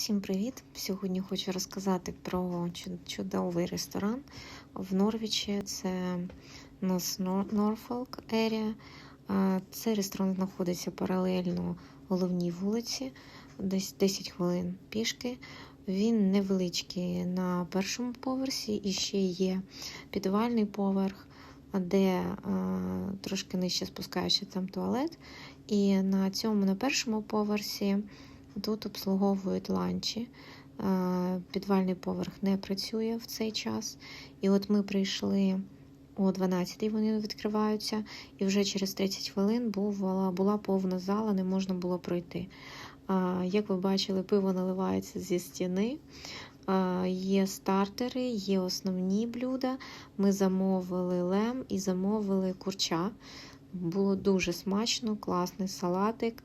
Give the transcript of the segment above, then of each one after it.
Всім привіт! Сьогодні хочу розказати про чудовий ресторан в Норвічі. Це у нас Норфолк. А, Цей ресторан знаходиться паралельно головній вулиці, десь 10 хвилин пішки. Він невеличкий на першому поверсі і ще є підвальний поверх, де трошки нижче спускаючи там туалет. І на цьому на першому поверсі. Тут обслуговують ланчі. Е, Підвальний поверх не працює в цей час. І от ми прийшли о 12-й, вони відкриваються, і вже через 30 хвилин була, була повна зала, не можна було пройти. Як ви бачили, пиво наливається зі стіни. Є стартери, є основні блюда. Ми замовили лем і замовили курча. Було дуже смачно, класний салатик.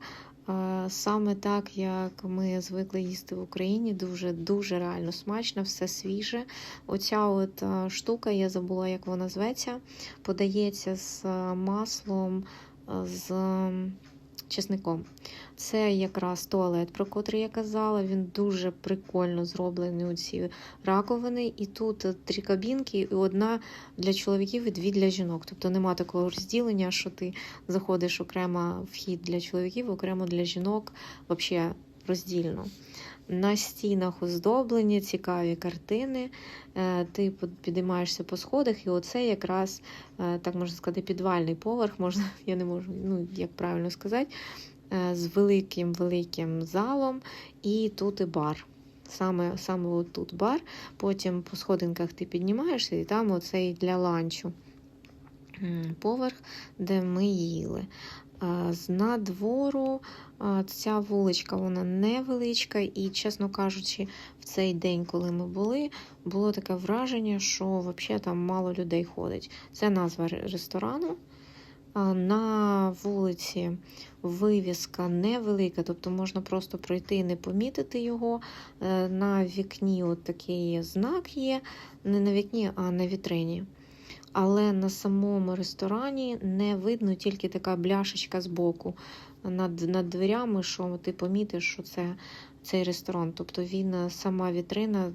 Саме так, як ми звикли їсти в Україні, дуже дуже реально смачно, все свіже. Оця от штука, я забула, як вона зветься, подається з маслом, з чесником. Це якраз туалет, про котрий я казала. Він дуже прикольно зроблений. у ці раковини. І тут три кабінки, і одна для чоловіків і дві для жінок. Тобто нема такого розділення, що ти заходиш окремо вхід для чоловіків, окремо для жінок, взагалі роздільно. На стінах оздоблені, цікаві картини. Е, Ти підіймаєшся по сходах, і оце якраз, е, так можна сказати, підвальний поверх, можна, я не можу, ну як правильно сказати, е, з великим великим залом, і тут і бар. Саме, саме от тут бар. Потім по сходинках ти піднімаєшся, і там оцей для ланчу поверх, де ми їли. З надвору ця вуличка вона невеличка, і, чесно кажучи, в цей день, коли ми були, було таке враження, що взагалі там мало людей ходить. Це назва ресторану. На вулиці вивіска невелика, тобто можна просто пройти і не помітити його. Е, На вікні от такий знак є, не на вікні, а на вітрині. Але на самому ресторані не видно тільки така бляшечка з боку над, над дверями, що ти помітиш, що це цей ресторан. Тобто він сама вітрина